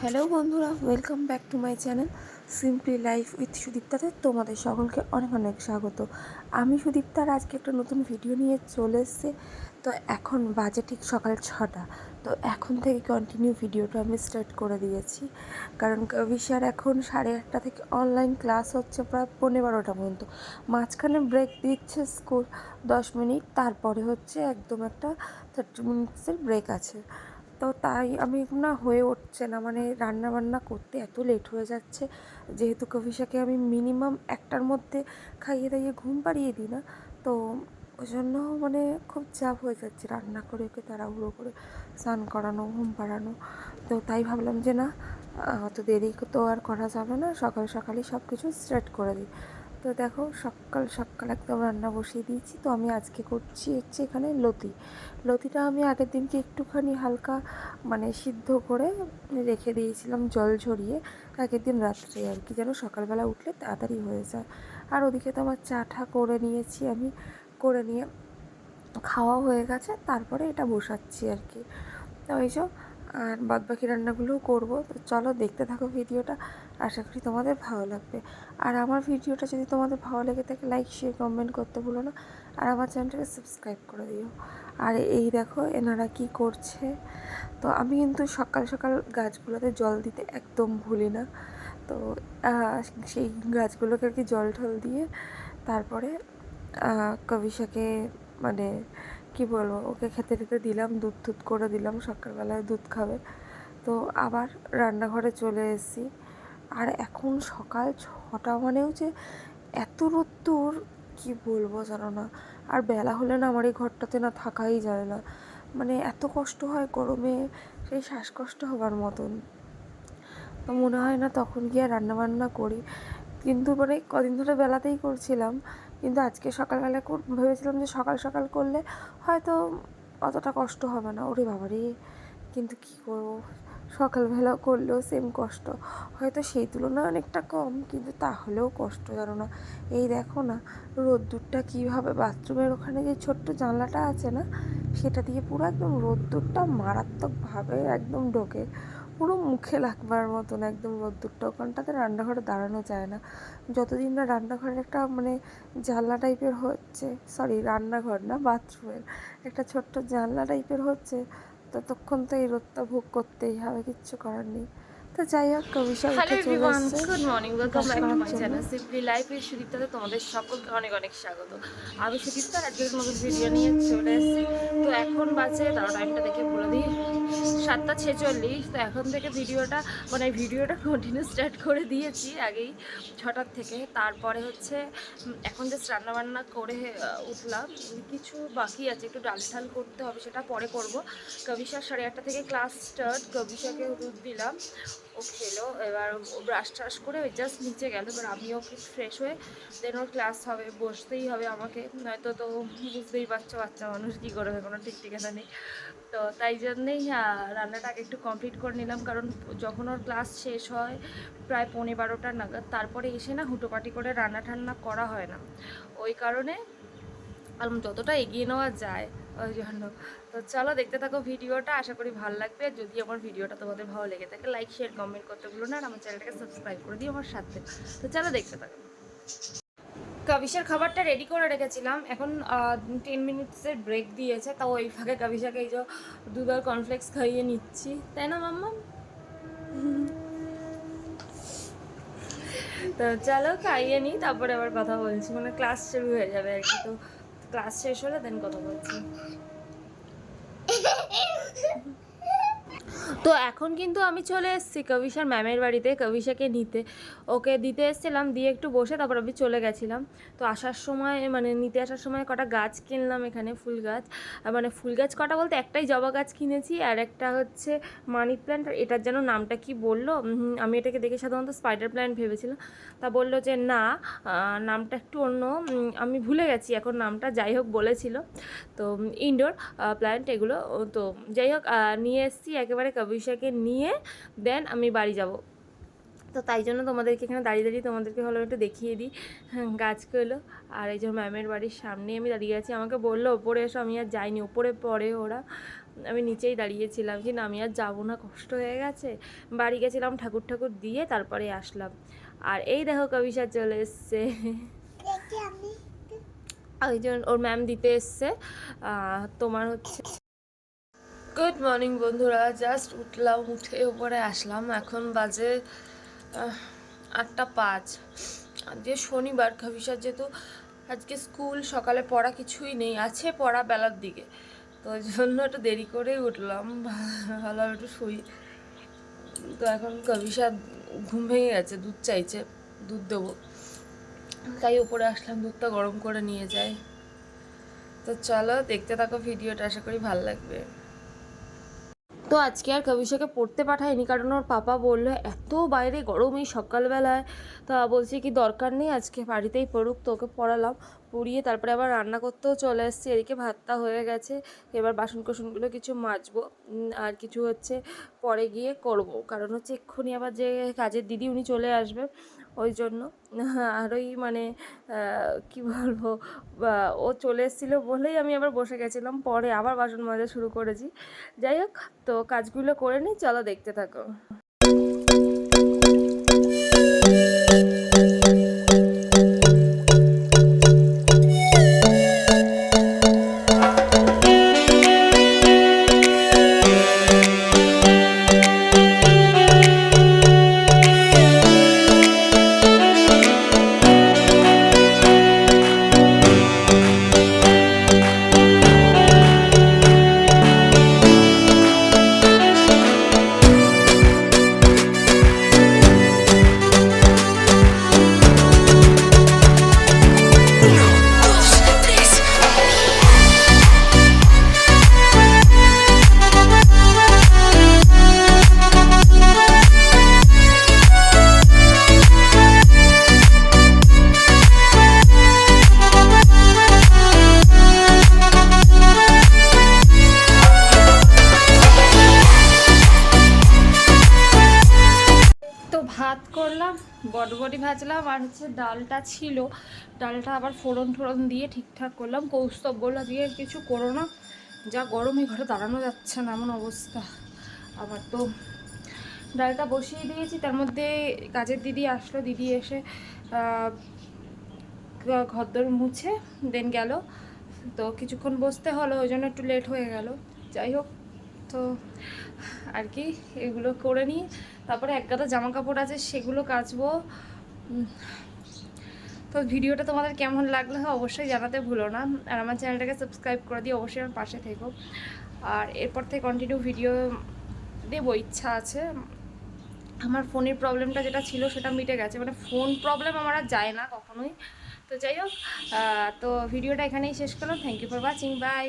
Hello বন্ধুরা welcome back to my channel simply life with সুদীপ্তাতে তোমাদের সকলকে অনেক অনেক স্বাগত। আমি সুদীপ্তার আজকে একটা নতুন ভিডিও নিয়ে চলে এসেছি। তো এখন বাজে ঠিক সকাল ছটা। তো এখন থেকে কন্টিনিউ ভিডিওটা আমি স্টার্ট করে দিয়েছি। কারণ কবিশার এখন সাড়ে আটটা থেকে অনলাইন ক্লাস হচ্ছে প্রায় পনেরো বারোটা পর্যন্ত। মাঝখানে ব্রেক দিচ্ছে স্কুল দশ মিনিট, তারপরে হচ্ছে একদম একটা থার্টি মিনিটসের ব্রেক আছে। তো তাই আমি না হয়ে উঠছে না। মানে রান্না বান্না করতে এত লেট হয়ে যাচ্ছে। যেহেতু কবিশাকে আমি মিনিমাম একটার মধ্যে খাইয়ে দাইয়ে ঘুম পাড়িয়ে দিই না, তো ওই জন্য মানে খুব চাপ হয়ে যাচ্ছে রান্না করে ওকে তাড়াহুড়ো করে স্নান করানো, ঘুম পাড়ানো। তো তাই ভাবলাম যে না অত দেরি তো আর করা যাবে না। সকাল সকালই সব কিছু স্টার্ট করে দিই। তো দেখো, সকাল সকাল একদম রান্না বসিয়ে দিয়েছি। তো আমি আজকে করছি হচ্ছে এখানে লতি। লতিটা আমি আগের দিনকে একটুখানি হালকা মানে সিদ্ধ করে রেখে দিয়েছিলাম জল ঝরিয়ে। আগের দিন রাত্রে আর কি, যেন সকালবেলা উঠলে তাড়াতাড়ি হয়ে যায়। আর ওদিকে তো আমার চাটা করে নিয়েছি আমি, করে নিয়ে খাওয়া হয়ে গেছে, তারপরে এটা বসাচ্ছি আর কি। তো ওই সব আর বাদবাকি রান্নাগুলোও করব। তো চলো দেখতে থাকো ভিডিওটা। আশা করি তোমাদের ভালো লাগবে। আর আমার ভিডিওটা যদি তোমাদের ভালো লেগে থাকে লাইক শেয়ার কমেন্ট করতে ভুলো না। আর আমার চ্যানেলটাকে সাবস্ক্রাইব করে দিও। আর এই দেখো, এনারা কি করছে? তো আমি কিন্তু সকাল সকাল গাছগুলোতে জল দিতে একদম ভুলি না। তো সেই গাছগুলোকে আর কি জল ঠল দিয়ে তারপরে কবিশাকে মানে কি বলব, ওকে খেতে খেতে দিলাম দুধ দুধ করে দিলাম, সকালবেলায় দুধ খাবে। তো আবার রান্নাঘরে চলে এসেছি। আর এখন সকাল ছটা মানেও যে এত রোদ্দুর কি বলব জানো না। আর বেলা হলে না আমার এই ঘরটাতে না থাকাই যায় না। মানে এত কষ্ট হয় গরমে, সেই শ্বাসকষ্ট হবার মতন। তো মনে হয় না তখন গিয়ে রান্নাবান্না করি। কিন্তু মানে কদিন ধরে বেলাতেই করছিলাম। কিন্তু আজকে সকালবেলা ভেবেছিলাম যে সকাল সকাল করলে হয়তো অতটা কষ্ট হবে না। ওরে বাবারে, কিন্তু কী করব? সকালবেলা করলেও সেম কষ্ট। হয়তো সেই তুলনায় অনেকটা কম, কিন্তু তাহলেও কষ্ট, জানো না? এই দেখো না, রোদ্দুরটা কীভাবে বাথরুমের ওখানে যে ছোট্ট জানলাটা আছে না, সেটা দিয়ে পুরো একদম রোদ্দুরটা মারাত্মকভাবে একদম ঢোকে। পুরো মুখে লাগবার মতন একদম রোদ্দুরটা। ওখানটাতে রান্নাঘরে দাঁড়ানো যায় না। যতদিন না রান্নাঘরের একটা মানে জানলা টাইপের হচ্ছে সরি রান্নাঘর না, বাথরুমের একটা ছোট্ট জানলা টাইপের হচ্ছে, ততক্ষণ তো এই রোদটা ভোগ করতেই হবে, কিচ্ছু করার নেই। তো যাই হোক কবিশা উঠে চলে good morning welcome back to my. Channel simply life এর সুদীপ্তাতে তোমাদের সকলকে অনেক অনেক স্বাগত। আমি সুদীপ্তার আজকে একটা নতুন ভিডিও নিয়ে চলে এসেছি। তো এখন বাজে তারা টাইমটা দেখে বলে দিই সাতটা ছেচল্লিশ। তো এখন থেকে ভিডিওটা মানে ভিডিওটা কন্টিনিউ স্টার্ট করে দিয়েছি আগেই ছটার থেকে। তারপরে হচ্ছে এখন জাস্ট রান্নাবান্না করে উঠলাম। কিছু বাকি আছে একটু ডাল ঠাল করতে হবে সেটা পরে করব। কবিশার সাড়ে আটটা থেকে ক্লাস স্টার্ট কবিশাকে দুধ দিলাম। ও খেলো এবার ও ব্রাশ ট্রাশ করে ওই জাস্ট নিচে গেল। এবার আমিও ফ্রেশ হয়ে দেন ওর ক্লাস হবে বসতেই হবে আমাকে। নয়তো তো বুঝতেই পারছ বাচ্চা মানুষ কী করবে কোনো ঠিক ঠিকানা নেই। তো তাই জন্যেই আহ, রান্নাটা আগে একটু কমপ্লিট করে নিলাম। কারণ যখন ওর ক্লাস শেষ হয় প্রায় পৌনে বারোটা নাগাদ তারপরে এসে না হুটোপাটি করে রান্না টান্না করা হয় না। ওই কারণে যতটা এগিয়ে নেওয়া যায় ওই জন্য। তো চলো দেখতে থাকো ভিডিওটা, আশা করি ভালো লাগবে। যদি আমার ভিডিওটা তোমাদের ভালো লেগে থাকে লাইক শেয়ার কমেন্ট করতে ভুলো না, আর আমার চ্যানেলটাকে সাবস্ক্রাইব করে দিও আমার সাথে। তো চলো দেখতে থাকো। কাবিসার খাবারটা রেডি করে রেখেছিলাম। এখন টেন মিনিটসের ব্রেক দিয়েছে, তাও ওই ফাঁকে কাবিসাকে এই যে দুধ আর কর্নফ্লেক্স খাইয়ে নিচ্ছি। তাই না, মাম্মা? তো চলো খাইয়ে নিই, তারপরে আবার কথা বলছি। মানে ক্লাস শুরু হয়ে যাবে আর কি, তো ক্লাস শেষ হলে দেন কথা বলছি। তো এখন কিন্তু আমি চলে এসেছি কবিশার ম্যামের বাড়িতে কবিশাকে নিতে। ওকে দিতে এসেছিলাম, দিয়ে একটু বসে তারপর আমি চলে গেছিলাম। তো আসার সময় মানে নিতে আসার সময় কটা গাছ কিনলাম এখানে, ফুল গাছ। মানে ফুল গাছ কটা বলতে একটাই জবা গাছ কিনেছি, আর একটা হচ্ছে মানি প্ল্যান্ট, আর এটার যেন নামটা কি বলল? আমি এটাকে দেখে সাধারণত স্পাইডার প্ল্যান্ট ভেবেছিলাম। তা বলল যে, না নামটা একটু অন্য। আমি ভুলে গেছি, এখন নামটা যাই হোক, বলেছিল। তো ইনডোর প্ল্যান্ট এগুলো তো যাই হোক নিয়ে এসেছি, একেবারে কবিশাকে নিয়ে দেন আমি বাড়ি যাব। তো তাই জন্য তোমাদেরকে এখানে দাঁড়িয়ে দাঁড়িয়ে তোমাদেরকে ভালো একটু দেখিয়ে দিই। হ্যাঁ, গাছগুলো আর এই যে ম্যামের বাড়ির সামনে আমি দাঁড়িয়ে আছি। আমাকে বলল ওপরে এসো আমি আর যাইনি। ওপরে পরে ওরা। আমি নিচেই দাঁড়িয়েছিলাম। না আমি আর যাব না কষ্ট হয়ে গেছে। বাড়ি গেছিলাম ঠাকুর ঠাকুর দিয়ে তারপরে আসলাম। আর এই দেখো কবিশা চলে এসছে। ওই জন্য ওর ম্যাম দিতে এসছে। তোমার হচ্ছে গুড মর্নিং বন্ধুরা। জাস্ট উঠলাম, উঠে উপরে আসলাম। এখন বাজে আটটা পাঁচ। আজকে শনিবার খাবিসার যেহেতু আজকে স্কুল, সকালে পড়া কিছুই নেই, আছে পড়া বেলার দিকে। তো ওই জন্য একটু দেরি করেই উঠলাম। ভাবলাম একটু শুই। তো এখন কবিসা ঘুম ভেঙে গেছে, দুধ চাইছে, দুধ দেবো। তাই উপরে আসলাম, দুধটা গরম করে নিয়ে যাই। তো চলো, দেখতে থাকো ভিডিওটা, আশা করি ভালো লাগবে। তো আজকে আর কবিশাকে পড়তে পাঠায়নি, কারণ ওর পাপা বলল, এত বাইরে গরম এই সকালবেলায়। তা বলছি কি, দরকার নেই, আজকে বাড়িতেই পড়ুক তো ওকে পড়ালাম। পড়িয়ে তারপরে আবার রান্না করতেও চলে এসেছি, এদিকে ভাতটা হয়ে গেছে, এবার বাসন কোসনগুলো কিছু মাজবো আর কিছু হচ্ছে পরে গিয়ে করব। কারণ হচ্ছে এক্ষুনি আবার যে কাজের দিদি, উনি চলে আসবে। ওই জন্য। আর ওই মানে কি বলব ও চলে এসেছিল বলেই আমি আবার বসে গেছিলাম। পরে আবার বাসন মাজা শুরু করেছি। যাই হোক, তো কাজগুলো করে নিই চলো দেখতে থাকো। বটবটি ভাজলাম আর হচ্ছে ডালটা ছিল। ডালটা আবার ফোড়ন টোড়ন দিয়ে ঠিকঠাক করলাম। কৌস্তব বলল, আজকে কিছু করো না। যা গরম ঘরে দাঁড়ানো যাচ্ছে না, এমন অবস্থা। আবার তো ডালটা বসিয়ে দিয়েছি। তার মধ্যে কাজের দিদি আসলো। দিদি এসে ঘরদোর মুছে, দেন গেল। তো কিছুক্ষণ বসতে হলো, ওই জন্য একটু লেট হয়ে গেল। যাই হোক তো আর কি, এগুলো করে নিই। তারপরে এক গাদা জামা কাপড় আছে, সেগুলো কাচবো। তো ভিডিওটা তোমাদের কেমন লাগল অবশ্যই জানাতে ভুলো না। আর আমার চ্যানেলটাকে সাবস্ক্রাইব করে দিয়ে অবশ্যই আমার পাশে থেকো। আর এরপর থেকে কন্টিনিউ ভিডিও দেবো, ইচ্ছা আছে। আমার ফোনের প্রবলেমটা যেটা ছিল, সেটা মিটে গেছে। মানে ফোন প্রবলেম আমার আর যায় না কখনোই। তো যাই হোক তো ভিডিওটা এখানেই শেষ করলাম। Thank you for watching bye